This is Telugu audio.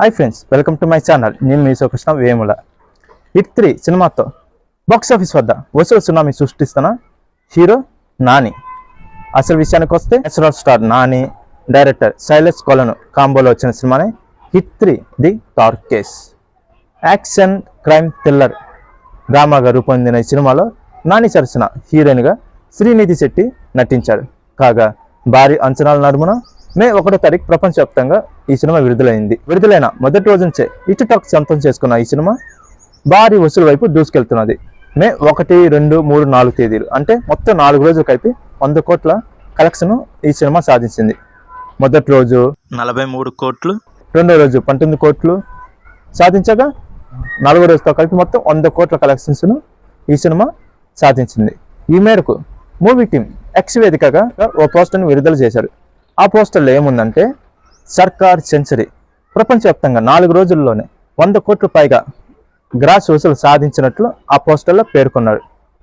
Hi friends welcome to my channel నేను మీ కృష్ణ వేముల. హిట్ త్రీ సినిమాతో. బాక్స్ ఆఫీస్ వద్ద వసూలు సునామీ సృష్టిస్తున్న హీరో నాని. అసలు విషయానికి వస్తే natural star Nani director Shailesh Kolanu కాంబోలో వచ్చిన సినిమానే hit three the third case action crime thriller డ్రామాగా రూపొందిన ఈ సినిమాలో నాని సరసన హీరోయిన్గా శ్రీనిధి శెట్టి నటించాడు. కాగా భారీ అంచనాల నడుమున మే ఒకటో తారీఖు ప్రపంచవ్యాప్తంగా ఈ సినిమా విడుదలైంది. విడుదలైన మొదటి రోజు నుంచే ఇటు టాక్ సొంతం చేసుకున్న ఈ సినిమా భారీ వసూలు వైపు దూసుకెళ్తున్నది. మే ఒకటి రెండు మూడు నాలుగు తేదీలు. అంటే మొత్తం నాలుగు రోజులు కలిపి వంద కోట్ల కలెక్షన్ ఈ సినిమా సాధించింది. మొదటి రోజు నలభై మూడు కోట్లు. రెండో రోజు పంతొమ్మిది కోట్లు. సాధించగా నాలుగో రోజుతో కలిపి మొత్తం వంద కోట్ల కలెక్షన్స్ను ఈ సినిమా సాధించింది. ఈ మేరకు మూవీ టీం ఎక్స్ వేదికగా ఓ పోస్టర్ని విడుదల చేశారు. ఆ పోస్టర్లో ఏముందంటే సర్కార్ సెంచరీ. ప్రపంచవ్యాప్తంగా నాలుగు రోజుల్లోనే వంద కోట్ల పైగా గ్రాస్ వసూలు సాధించినట్లు ఆ పోస్టర్లో పేర్కొన్నారు.